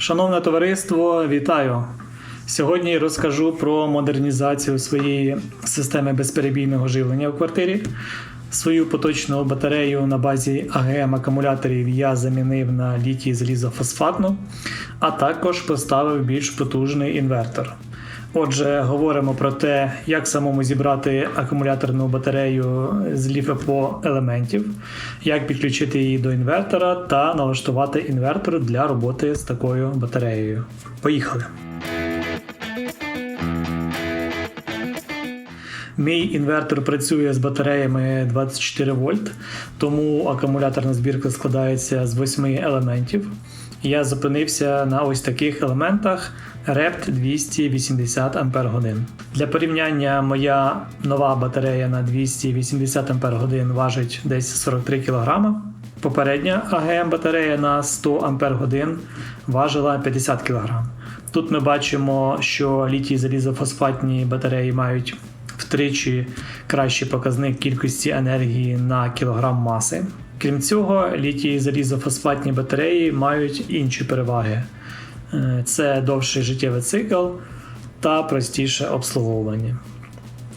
Шановне товариство, вітаю! Сьогодні розкажу про модернізацію своєї системи безперебійного живлення в квартирі. Свою поточну батарею на базі АГМ акумуляторів я замінив на літій залізофосфатну, а також поставив більш потужний інвертор. Отже, говоримо про те, як самому зібрати акумуляторну батарею з ліфепо елементів, як підключити її до інвертора та налаштувати інвертор для роботи з такою батареєю. Поїхали! Мій інвертор працює з батареями 24 вольт, тому акумуляторна збірка складається з 8 елементів. Я зупинився на ось таких елементах REPT 280 Ах. Для порівняння, моя нова батарея на 280 Ах важить десь 43 кг. Попередня АГМ батарея на 100 Ах важила 50 кг. Тут ми бачимо, що літій залізофосфатні батареї мають втричі кращий показник кількості енергії на кілограм маси. Крім цього, літій залізофосфатні батареї мають інші переваги: це довший життєвий цикл та простіше обслуговування.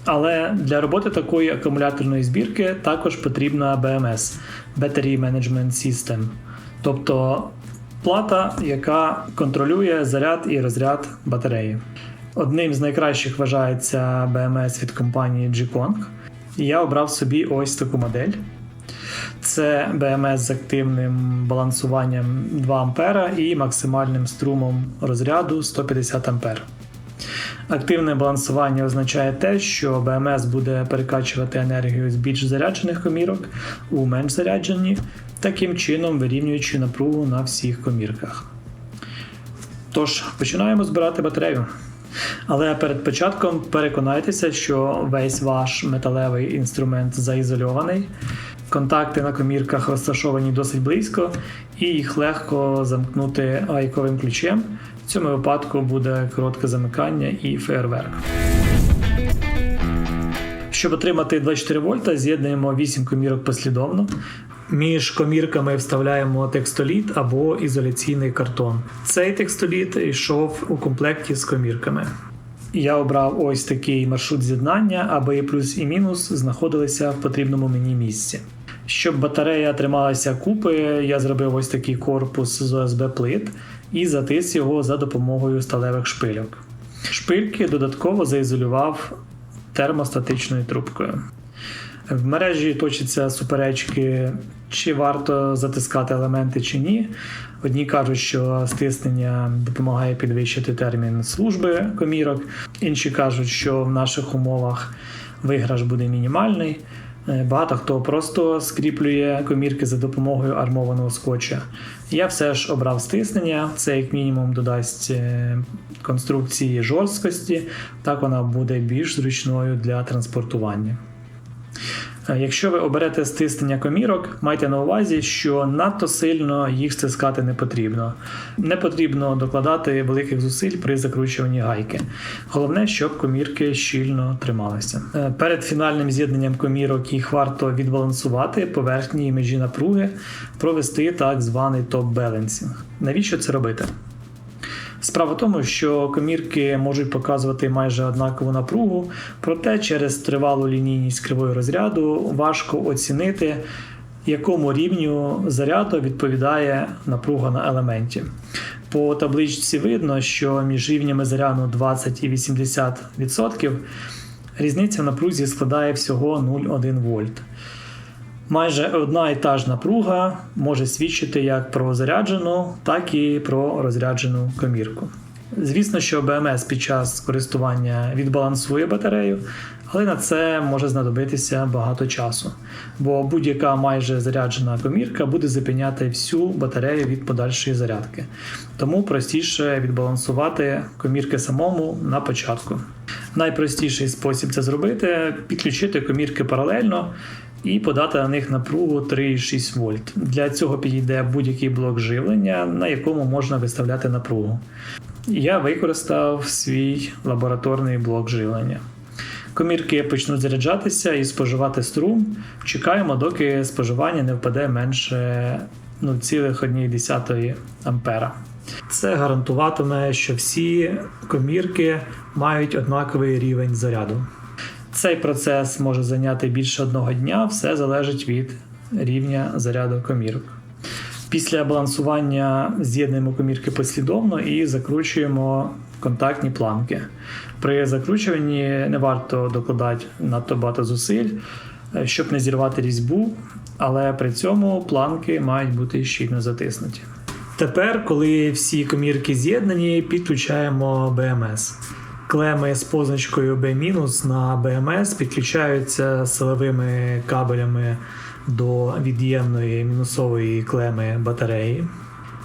Але для роботи такої акумуляторної збірки також потрібна BMS Battery Management System, тобто плата, яка контролює заряд і розряд батареї. Одним з найкращих вважається BMS від компанії G-Kong. І Я обрав собі ось таку модель. Це BMS з активним балансуванням 2 А і максимальним струмом розряду 150 А. Активне балансування означає те, що BMS буде перекачувати енергію з більш заряджених комірок у менш заряджені, таким чином вирівнюючи напругу на всіх комірках. Тож, починаємо збирати батарею. Але перед початком переконайтеся, що весь ваш металевий інструмент заізольований. Контакти на комірках розташовані досить близько, і їх легко замкнути гайковим ключем. В цьому випадку буде коротке замикання і фейерверк. Щоб отримати 24 вольта, з'єднуємо 8 комірок послідовно. Між комірками вставляємо текстоліт або ізоляційний картон. Цей текстоліт йшов у комплекті з комірками. Я обрав ось такий маршрут з'єднання, аби плюс і мінус знаходилися в потрібному мені місці. Щоб батарея трималася купи, я зробив ось такий корпус з ОСБ плит і затис його за допомогою сталевих шпильок. Шпильки додатково заізолював термостатичною трубкою. В мережі точаться суперечки, чи варто затискати елементи чи ні. Одні кажуть, що стиснення допомагає підвищити термін служби комірок, інші кажуть, що в наших умовах виграш буде мінімальний. Е, Багато хто просто скріплює комірки за допомогою армованого скотча. Я все ж обрав стиснення, це як мінімум додасть е, конструкції жорсткості, так вона буде більш зручною для транспортування. Якщо ви оберете стиснення комірок, майте на увазі, що надто сильно їх стискати не потрібно. Не потрібно докладати великих зусиль при закручуванні гайки. Головне, щоб комірки щільно трималися. Е, Перед фінальним з'єднанням комірок їх варто відбалансувати поверхні межі напруги, провести так званий топ-беленсінг. Навіщо це робити? Справа в тому, що комірки можуть показувати майже однакову напругу, проте через тривалу лінійність кривої розряду важко оцінити, якому рівню заряду відповідає напруга на елементі. По табличці видно, що між рівнями заряду 20 і 80% різниця в напрузі складає всього 0,1 вольт. Майже одна і та ж напруга може свідчити як про заряджену, так і про розряджену комірку. Звісно, що БМС під час користування відбалансує батарею, але на це може знадобитися багато часу, бо будь-яка майже заряджена комірка буде зупиняти всю батарею від подальшої зарядки. Тому простіше відбалансувати комірки самому на початку. Найпростіший спосіб це зробити підключити комірки паралельно і подати на них напругу 3,6 вольт. Для цього підійде будь-який блок живлення, на якому можна виставляти напругу. Я використав свій лабораторний блок живлення. Комірки почнуть заряджатися і споживати струм. Чекаємо, доки споживання не впаде менше 0,1 ампера. Це гарантуватиме, що всі комірки мають однаковий рівень заряду. Цей процес може зайняти більше одного дня, все залежить від рівня заряду комірок. Після балансування з'єднуємо комірки послідовно і закручуємо контактні планки. При закручуванні не варто докладати надто багато зусиль, е, щоб не зірвати різьбу, але при цьому планки мають бути щільно затиснуті. Тепер, коли всі комірки з'єднані, підключаємо BMS. Клеми з позначкою B- на BMS підключаються силовими кабелями до від'ємної мінусової клеми батареї.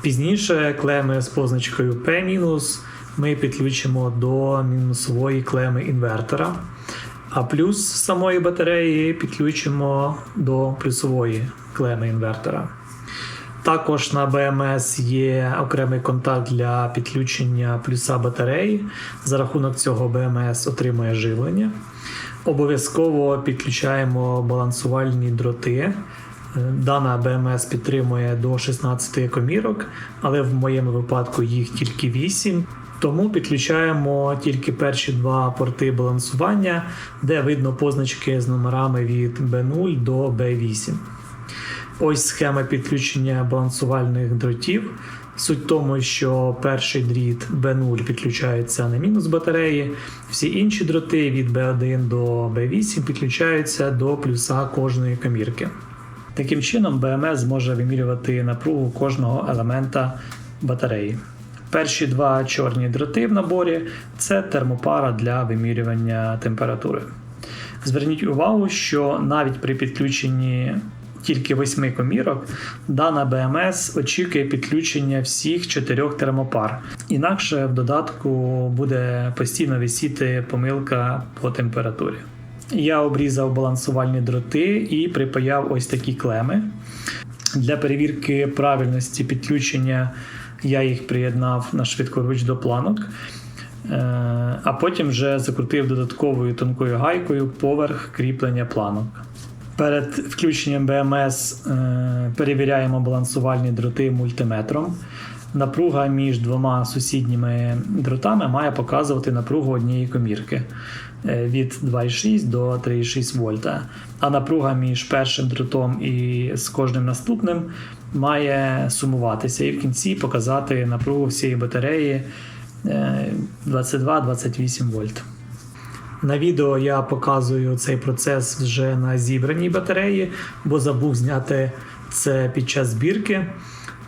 Пізніше клеми з позначкою P- ми підключимо до мінусової клеми інвертора, а плюс самої батареї підключимо до плюсової клеми інвертора. Також на BMS є окремий контакт для підключення плюса батареї. За рахунок цього BMS отримує живлення. Обов'язково підключаємо балансувальні дроти. Е, Дана BMS підтримує до 16 комірок, але в моєму випадку їх тільки 8. Тому підключаємо тільки перші два порти балансування, де видно позначки з номерами від B0 до B8. Ось схема підключення балансувальних дротів. Суть в тому, що перший дріт B0 підключається на мінус батареї, всі інші дроти від B1 до B8 підключаються до плюса кожної комірки. Таким чином, BMS зможе вимірювати напругу кожного елемента батареї. Перші два чорні дроти в наборі це термопара для вимірювання температури. Зверніть увагу, що навіть при підключенні тільки восьми комірок, дана BMS очікує підключення всіх чотирьох термопар. Інакше в додатку буде постійно висіти помилка по температурі. Я обрізав балансувальні дроти і припаяв ось такі клеми. Для перевірки правильності підключення я їх приєднав на швидкоруч до планок. Е, А потім вже закрутив додатковою тонкою гайкою поверх кріплення планок. Перед включенням BMS е, перевіряємо балансувальні дроти мультиметром. Напруга між двома сусідніми дротами має показувати напругу однієї комірки е, від 2,6 до 3,6 вольта. А напруга між першим дротом і з кожним наступним має сумуватися і в кінці показати напругу всієї батареї е, 22-28 вольт. На відео я показую цей процес вже на зібраній батареї, бо забув зняти це під час збірки.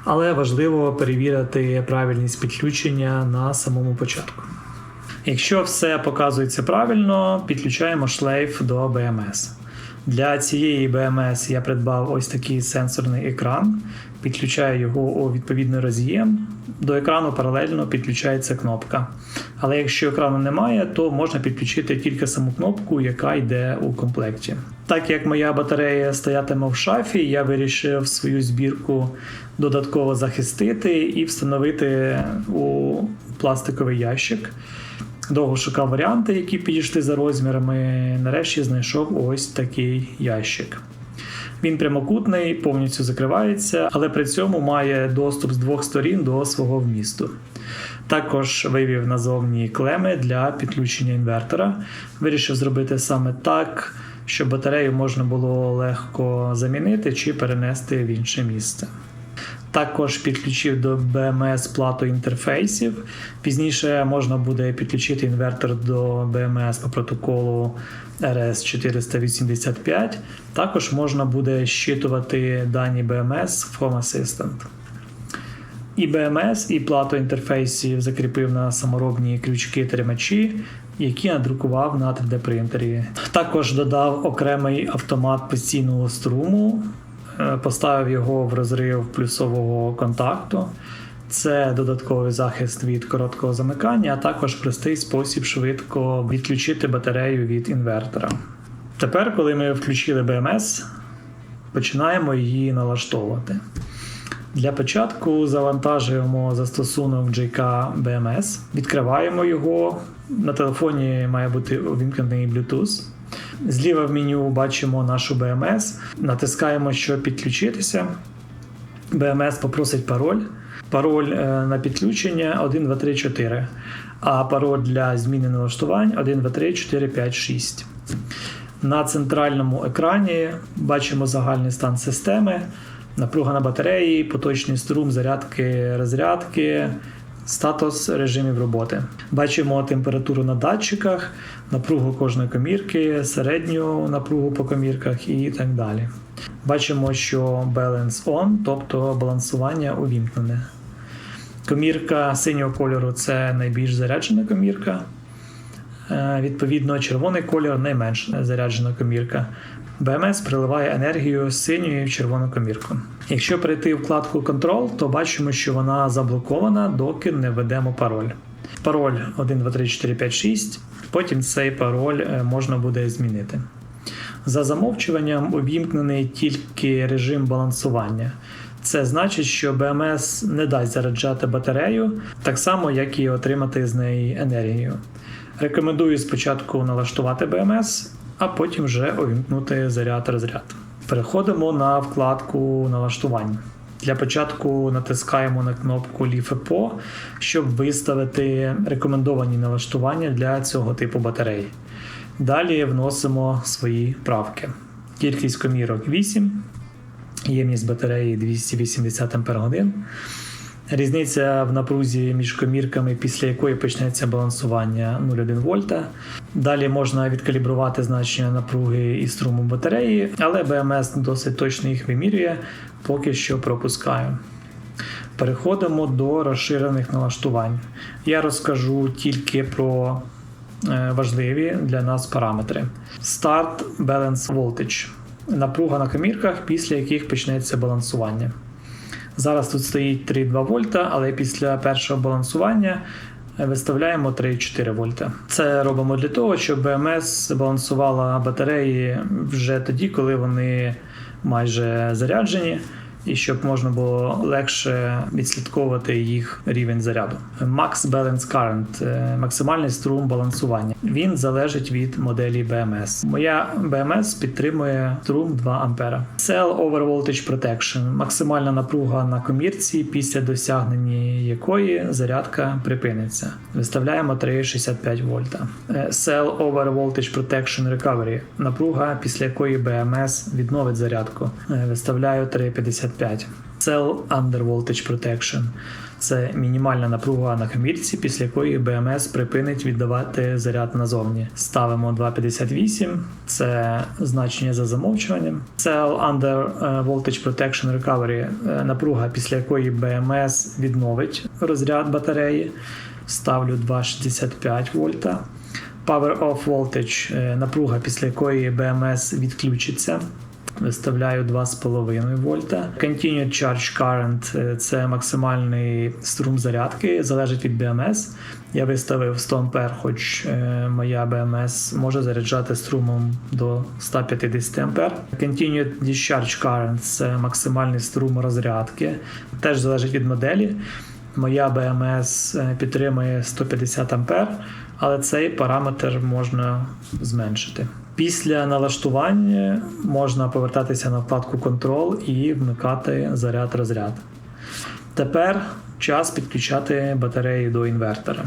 Але важливо перевірити правильність підключення на самому початку. Якщо все показується правильно, підключаємо шлейф до BMS. Для цієї BMS я придбав ось такий сенсорний екран, підключаю його у відповідний роз'єм. До екрану паралельно підключається кнопка. Але якщо екрану немає, то можна підключити тільки саму кнопку, яка йде у комплекті. Так як моя батарея стоятиме в шафі, я вирішив свою збірку додатково захистити і встановити у пластиковий ящик. Довго шукав варіанти, які підійшли за розмірами. Нарешті знайшов ось такий ящик. Він прямокутний, повністю закривається, але при цьому має доступ з двох сторін до свого вмісту. Також вивів назовні клеми для підключення інвертора. Вирішив зробити саме так, щоб батарею можна було легко замінити чи перенести в інше місце. Також підключив до BMS плату інтерфейсів. Пізніше можна буде підключити інвертор до BMS по протоколу RS485. Також можна буде щитувати дані BMS в Home Assistant. І BMS, і плату інтерфейсів закріпив на саморобні крючки тримачі, які надрукував на 3D принтері. Також додав окремий автомат постійного струму, поставив його в розрив плюсового контакту. Це додатковий захист від короткого замикання, а також простий спосіб швидко відключити батарею від інвертора. Тепер, коли ми включили BMS, починаємо її налаштовувати. Для початку завантажуємо застосунок JK BMS, відкриваємо його. На телефоні має бути увімкнений Bluetooth. Зліва в меню бачимо нашу BMS, натискаємо, щоб підключитися. BMS попросить пароль. Пароль е, на підключення 1, 2, 3, 4. А пароль для зміни налаштувань 1, 2, 3, 4, 5, 6. На центральному екрані бачимо загальний стан системи, напруга на батареї, поточний струм, зарядки, розрядки, статус режимів роботи. Бачимо температуру на датчиках, напругу кожної комірки, середню напругу по комірках і так далі. Бачимо, що balance on, тобто балансування увімкнене. Комірка синього кольору це найбільш заряджена комірка. Е, Відповідно, червоний кольор найменш заряджена комірка. БМС приливає енергію з синьої в червону комірку. Якщо перейти в вкладку Control, то бачимо, що вона заблокована, доки не введемо пароль. Пароль 1, 2, 3, 4, 5, 6. Потім цей пароль е, можна буде змінити. За замовчуванням увімкнений тільки режим балансування. Це значить, що БМС не дасть заряджати батарею, так само, як і отримати з неї енергію. Рекомендую спочатку налаштувати БМС, а потім вже увімкнути заряд розряд. Переходимо на вкладку налаштувань. Для початку натискаємо на кнопку LiFePo, щоб виставити рекомендовані налаштування для цього типу батареї. Далі вносимо свої правки. Кількість комірок 8, ємність батареї 280 Ах. Різниця в напрузі між комірками, після якої почнеться балансування 0,1 вольта. Далі можна відкалібрувати значення напруги і струму батареї, але БМС досить точно їх вимірює, поки що пропускаю. Переходимо до розширених налаштувань. Я розкажу тільки про е, важливі для нас параметри. Start Balance Voltage. Напруга на комірках, після яких почнеться балансування. Зараз тут стоїть 3,2 вольта, але після першого балансування виставляємо 3,4 вольта. Це робимо для того, щоб БМС балансувала батареї вже тоді, коли вони майже заряджені і щоб можна було легше відслідковувати їх рівень заряду. Max Balance Current е, максимальний струм балансування. Він залежить від моделі BMS. Моя BMS підтримує струм 2 ампера. Cell Over Voltage Protection максимальна напруга на комірці, після досягнення якої зарядка припиниться. Виставляємо 3,65 вольта. Е, Cell Over Voltage Protection Recovery напруга, після якої BMS відновить зарядку. Е, виставляю 3,50 25. Cell Under Voltage Protection. Це мінімальна напруга на комірці, після якої БМС припинить віддавати заряд назовні. Ставимо 2,58, це значення за замовчуванням. Cell Under е, Voltage Protection Recovery е, напруга, після якої БМС відновить розряд батареї. Ставлю 2,65 вольта. Power Off Voltage е, напруга, після якої БМС відключиться. Виставляю 2,5 вольта. Continued Charge Current е, це максимальний струм зарядки, залежить від BMS. Я виставив 100 А, хоч е, моя BMS може заряджати струмом до 150 А. Continued Discharge Current це максимальний струм розрядки, теж залежить від моделі. Моя BMS е, підтримує 150 А, але цей параметр можна зменшити. Після налаштування можна повертатися на вкладку Control і вмикати заряд розряд. Тепер час підключати батареї до інвертора.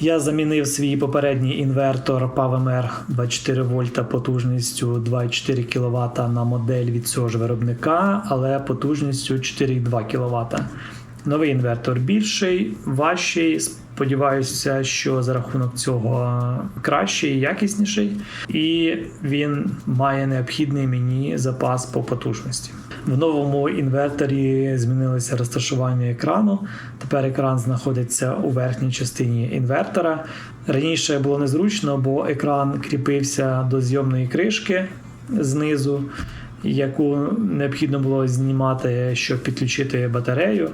Я замінив свій попередній інвертор PowerMer 24 вольта потужністю 2,4 кВт на модель від цього ж виробника, але потужністю 4,2 кВт. Новий інвертор більший, важчий. Сподіваюся, що за рахунок цього кращий і якісніший, і він має необхідний мені запас по потужності. В новому інверторі змінилося розташування екрану. Тепер екран знаходиться у верхній частині інвертора. Раніше було незручно, бо екран кріпився до зйомної кришки знизу, яку необхідно було знімати, щоб підключити батарею.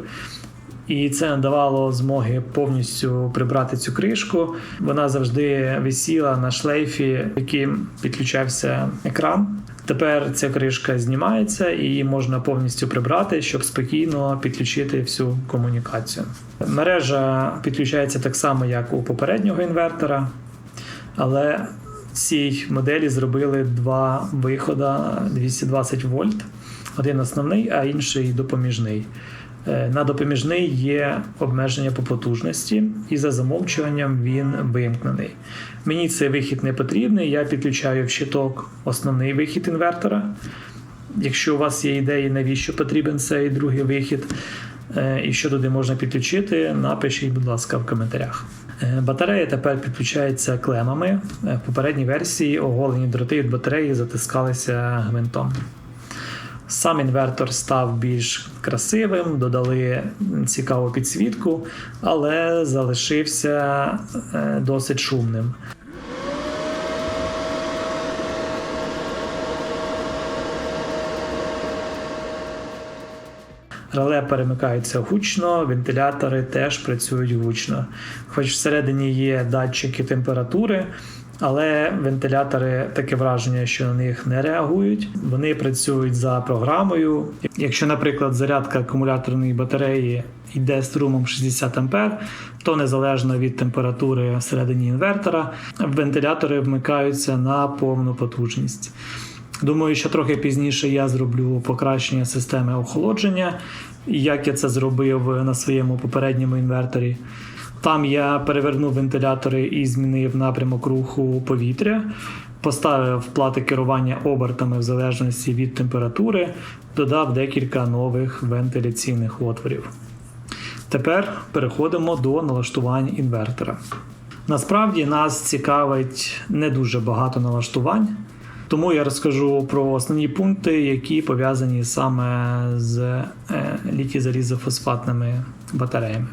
І це давало змоги повністю прибрати цю кришку. Вона завжди висіла на шлейфі, яким підключався екран. Тепер ця кришка знімається і її можна повністю прибрати, щоб спокійно підключити всю комунікацію. Мережа підключається так само, як у попереднього інвертора, але цій моделі зробили два виходи 220 вольт. Один основний, а інший допоміжний. Е, На допоміжний є обмеження по потужності, і за замовчуванням він вимкнений. Мені цей вихід не потрібний. Я підключаю в щиток основний вихід інвертора. Якщо у вас є ідеї, навіщо потрібен цей другий вихід, е, і що туди можна підключити, напишіть, будь ласка, в коментарях. Е, Батарея тепер підключається клемами. В попередній версії оголені дроти від батареї затискалися гвинтом. Сам інвертор став більш красивим, додали цікаву підсвітку, але залишився е, досить шумним. Реле перемикаються гучно, вентилятори теж працюють гучно. Хоч всередині є датчики температури, але вентилятори таке враження, що на них не реагують. Вони працюють за програмою. Якщо, наприклад, зарядка акумуляторної батареї йде струмом 60 А, то незалежно від температури всередині інвертора, вентилятори вмикаються на повну потужність. Думаю, що трохи пізніше я зроблю покращення системи охолодження, як я це зробив на своєму попередньому інверторі. Там я перевернув вентилятори і змінив напрямок руху повітря, поставив плати керування обертами в залежності від температури, додав декілька нових вентиляційних отворів. Тепер переходимо до налаштувань інвертора. Насправді нас цікавить не дуже багато налаштувань. Тому я розкажу про основні пункти, які пов'язані саме з е, літій-залізофосфатними батареями.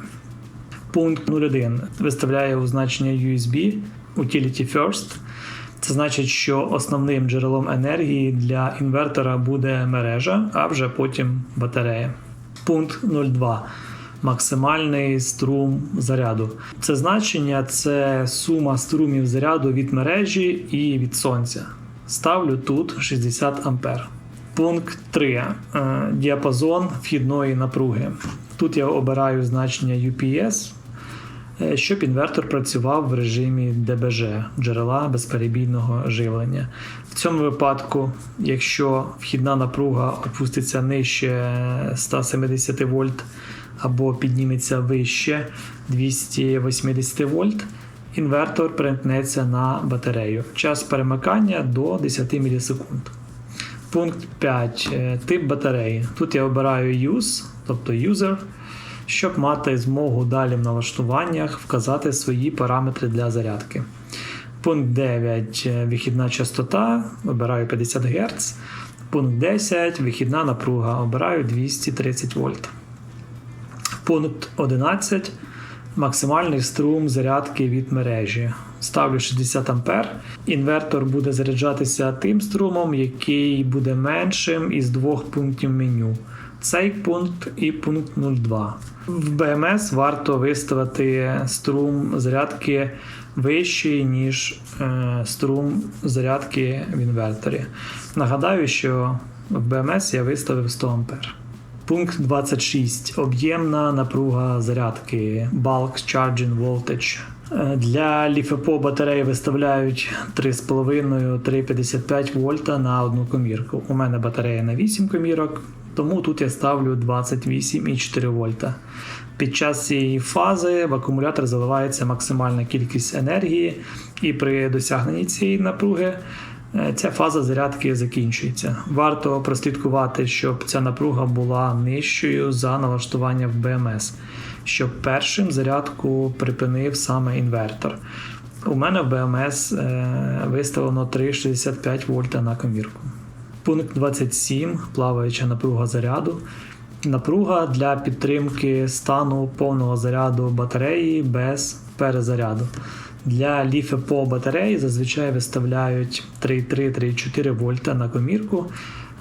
Пункт 01 виставляє у значення USB Utility First. Це значить, що основним джерелом енергії для інвертора буде мережа, а вже потім батарея. Пункт 02. Максимальний струм заряду. Це значення це сума струмів заряду від мережі і від сонця. Ставлю тут 60 А. Пункт 3. Е, Діапазон вхідної напруги. Тут я обираю значення UPS, щоб інвертор працював в режимі ДБЖ джерела безперебійного живлення. В цьому випадку, якщо вхідна напруга опуститься нижче 170 вольт або підніметься вище 280 вольт, інвертор перемкнеться на батарею. Час перемикання до 10 мілісекунд. Пункт 5. Е, Тип батареї. Тут я обираю Use, тобто User, щоб мати змогу далі в налаштуваннях вказати свої параметри для зарядки. Пункт 9. Е, Вихідна частота. Обираю 50 Гц. Пункт 10. Вихідна напруга. Обираю 230 вольт. Пункт 11. Максимальний струм зарядки від мережі. Ставлю 60 А. Інвертор буде заряджатися тим струмом, який буде меншим із двох пунктів меню. Цей пункт і пункт 02. В BMS варто виставити струм зарядки вищий, ніж е, струм зарядки в інверторі. Нагадаю, що в BMS я виставив 100 А. Пункт 26. Об'ємна напруга зарядки Bulk Charging Voltage. Е, Для ліфепо батареї виставляють 3,5-3,55 вольта на одну комірку. У мене батарея на 8 комірок, тому тут я ставлю 28,4 вольта. Під час цієї фази в акумулятор заливається максимальна кількість енергії, і при досягненні цієї напруги е, ця фаза зарядки закінчується. Варто прослідкувати, щоб ця напруга була нижчою за налаштування в BMS, щоб першим зарядку припинив саме інвертор. У мене в BMS е, виставлено 3,65 вольта на комірку. Пункт 27. Плаваюча напруга заряду. Напруга для підтримки стану повного заряду батареї без перезаряду. Для ліфепо батареї зазвичай виставляють 3,3-3,4 вольта на комірку.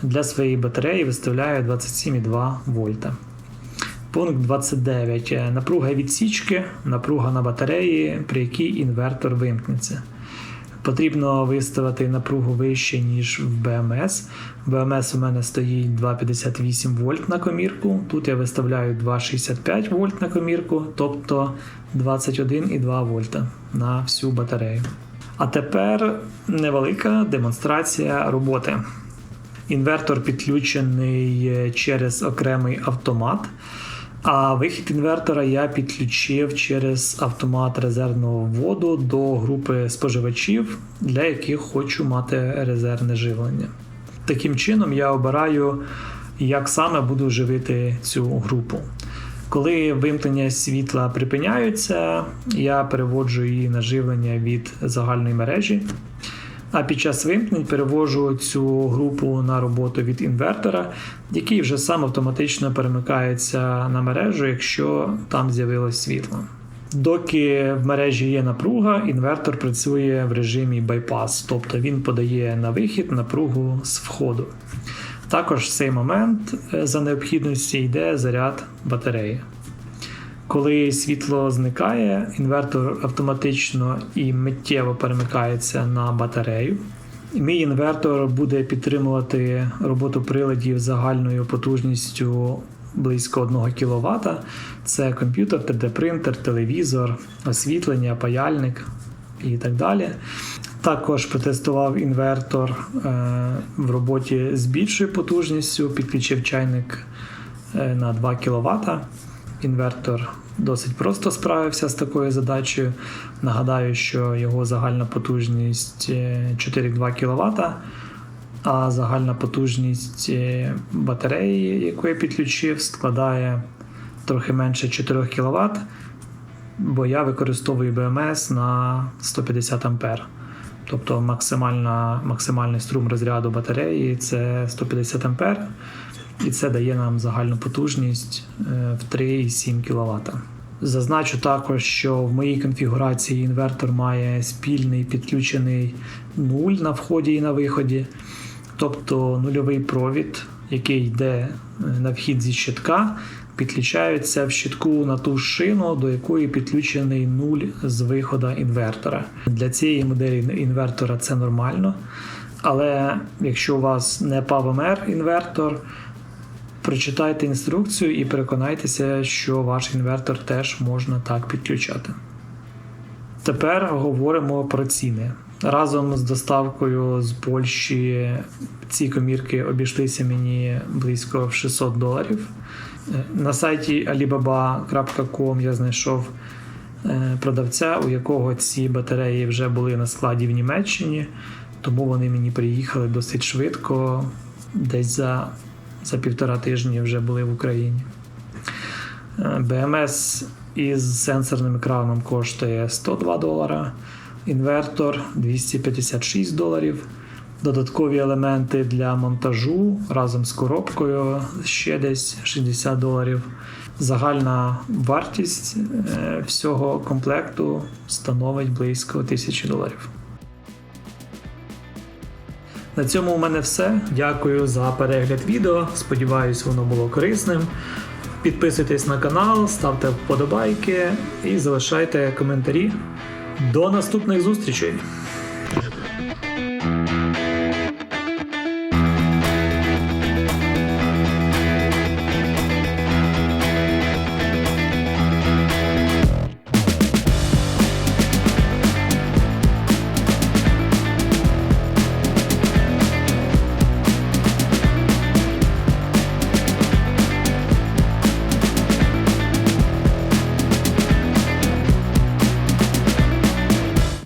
Для своєї батареї виставляю 27,2 вольта. Пункт 29. Е, Напруга відсічки, напруга на батареї, при якій інвертор вимкнеться. Потрібно виставити напругу вище, ніж в. В BMS у мене стоїть 2,58 вольт на комірку. Тут я виставляю 2,65 вольт на комірку, тобто 21,2 вольта на всю батарею. А тепер невелика демонстрація роботи. Інвертор підключений е, через окремий автомат. А вихід інвертора я підключив через автомат резервного вводу до групи споживачів, для яких хочу мати резервне живлення. Таким чином я обираю, як саме буду живити цю групу. Коли вимкнення світла припиняються, я переводжу її на живлення від загальної мережі. А під час вимкнень перевожу цю групу на роботу від інвертора, який вже сам автоматично перемикається на мережу, якщо там з'явилось світло. Доки в мережі є напруга, інвертор працює в режимі байпас, тобто він подає на вихід напругу з входу. Також в цей момент е, за необхідності йде заряд батареї. Коли світло зникає, інвертор автоматично і миттєво перемикається на батарею. Мій інвертор буде підтримувати роботу приладів загальною потужністю близько 1 кВт. Це комп'ютер, 3D-принтер, телевізор, освітлення, паяльник і так далі. Також протестував інвертор е, в роботі з більшою потужністю, підключив чайник е, на 2 кВт. Інвертор досить просто справився з такою задачею. Нагадаю, що його загальна потужність е, 4,2 кВт, а загальна потужність е, батареї, яку я підключив, складає трохи менше 4 кВт, бо я використовую БМС на 150 А. Тобто максимальна, максимальний струм розряду батареї це 150 А, і це дає нам загальну потужність е, в 3,7 кВт. Зазначу також, що в моїй конфігурації інвертор має спільний підключений нуль на вході і на виході, тобто нульовий провід, який йде е, на вхід зі щитка, підключається в щитку на ту шину, до якої підключений нуль з виходу інвертора. Для цієї моделі інвертора це нормально. Але якщо у вас не PAVMR інвертор, прочитайте інструкцію і переконайтеся, що ваш інвертор теж можна так підключати. Тепер говоримо про ціни. Разом з доставкою з Польщі ці комірки обійшлися мені близько в 600 доларів. Е, На сайті alibaba.com я знайшов е, продавця, у якого ці батареї вже були на складі в Німеччині, тому вони мені приїхали досить швидко, десь за, за півтора тижні вже були в Україні. Е, БМС із сенсорним екраном коштує 102 долара, інвертор 256 доларів. Додаткові елементи для монтажу разом з коробкою ще десь 60 доларів. Загальна вартість е, всього комплекту становить близько 1000 доларів. На цьому у мене все. Дякую за перегляд відео. Сподіваюсь, воно було корисним. Підписуйтесь на канал, ставте вподобайки і залишайте коментарі. До наступних зустрічей!